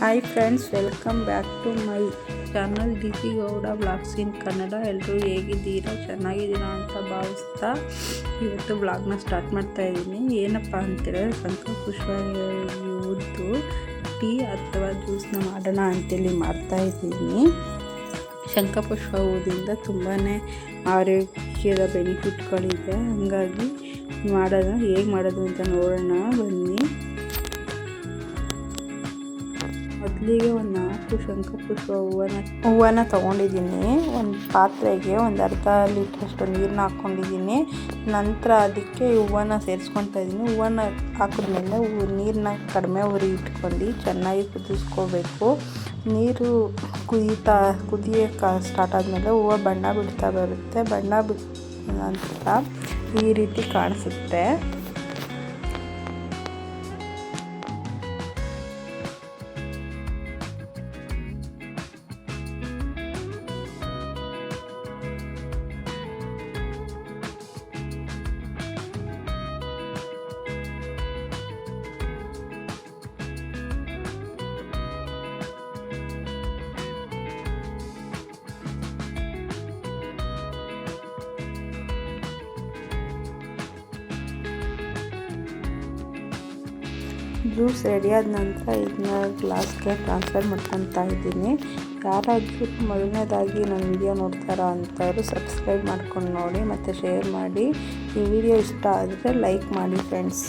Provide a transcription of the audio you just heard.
Hi friends welcome back to my channel C Gowda blogs in Kannada ಎಲ್ಲರೂ ಹೇಗಿದ್ದೀರಾ, ಚೆನ್ನಾಗಿದ್ದೀರಾ ಅಂತ ಭಾವಿಸ್ತಾ ಇವತ್ತು ಬ್ಲಾಗ್ನ ಸ್ಟಾರ್ಟ್ ಮಾಡ್ತಾ ಇದ್ದೀನಿ ಏನಪ್ಪ ಅಂತೇಳಿದ್ರೆ ಸಂಕಲ್ಪ ಉದ್ದು ಟೀ ಅಥವಾ ಜ್ಯೂಸ್ನ ಮಾಡೋಣ ಅಂತೇಳಿ ಮಾಡ್ತಾ ಇದ್ದೀನಿ. ಶಂಖಪುಷ್ಪ ಹೂವಿಂದ ತುಂಬಾ ಆರೋಗ್ಯದ ಬೆನಿಫಿಟ್ಗಳಿದೆ ಹಾಗಾಗಿ ಮಾಡೋದು ಹೇಗೆ ಮಾಡೋದು ಅಂತ ನೋಡೋಣ. ಬನ್ನಿ. ಮೊದಲಿಗೆ ಒಂದು ನಾಲ್ಕು ಶಂಖಪುಷ್ಪ ಹೂವನ್ನ ಹೂವನ್ನ ತೊಗೊಂಡಿದ್ದೀನಿ. ಒಂದು ಪಾತ್ರೆಗೆ ಒಂದು ಅರ್ಧ ಲೀಟ್ರಷ್ಟು ನೀರನ್ನ ಹಾಕ್ಕೊಂಡಿದ್ದೀನಿ. ನಂತರ ಅದಕ್ಕೆ ಹೂವನ್ನ ಸೇರಿಸ್ಕೊತಾ ಇದ್ದೀನಿ. ಹೂವನ್ನ ಹಾಕಿದ್ಮೇಲೆ ಹೂ ನೀರನ್ನ ಕಡಿಮೆ ಉರಿ ಇಟ್ಕೊಂಡು ಚೆನ್ನಾಗಿ ಕುದಿಸ್ಕೋಬೇಕು. ನೀರು ಕುದೀತಾ ಕುದಿಯೋಕೆ ಸ್ಟಾರ್ಟ್ ಆದಮೇಲೆ ಹೂವು ಬಣ್ಣ ಬಿಡ್ತಾ ಬರುತ್ತೆ. ಬಣ್ಣ ಬಿಟ್ಟ ನಂತರ ಈ ರೀತಿ ಕಾಣಿಸುತ್ತೆ. ಜ್ಯೂಸ್ ರೆಡಿಯಾದ ನಂತರ ಇದನ್ನ ಗ್ಲಾಸ್ಗೆ ಟ್ರಾನ್ಸ್ಫರ್ ಮಾಡ್ಕೊತಾ ಇದ್ದೀನಿ. ಯಾರಾದರೂ ಮೊದಲನೇದಾಗಿ ನನ್ನ ವಿಡಿಯೋ ನೋಡ್ತಾರೋ ಅಂಥವ್ರು ಸಬ್ಸ್ಕ್ರೈಬ್ ಮಾಡ್ಕೊಂಡು ನೋಡಿ ಮತ್ತು ಶೇರ್ ಮಾಡಿ. ಈ ವಿಡಿಯೋ ಇಷ್ಟ ಆದರೆ ಲೈಕ್ ಮಾಡಿ ಫ್ರೆಂಡ್ಸ್